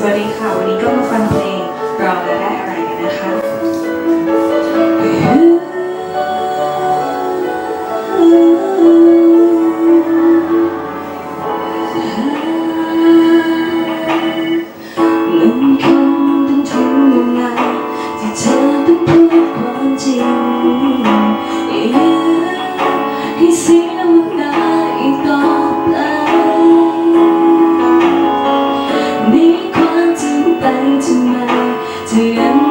สวัสดีค่ะ วันนี้ก็มาฟังเพลงเราจะได้อะไรกันนะคะ tonight.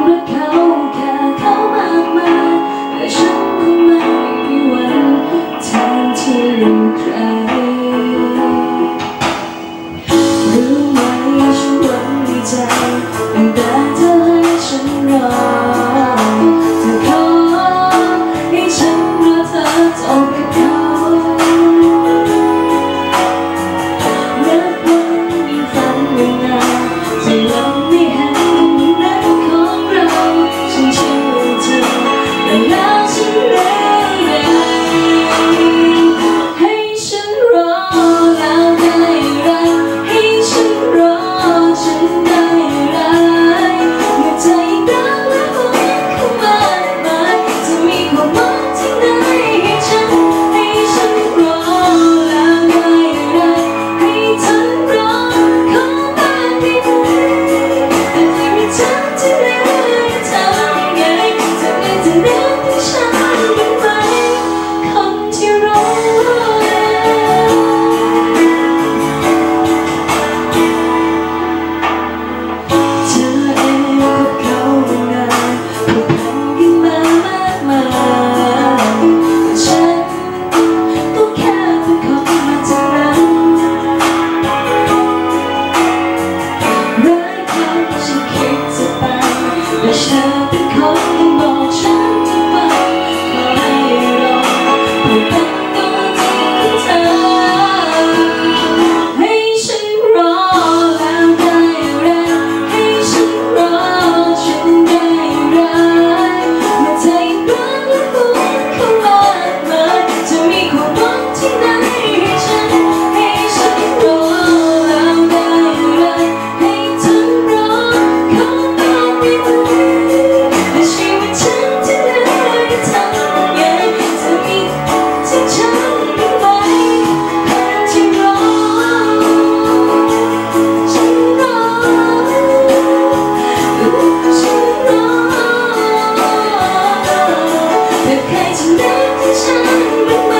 开启的真相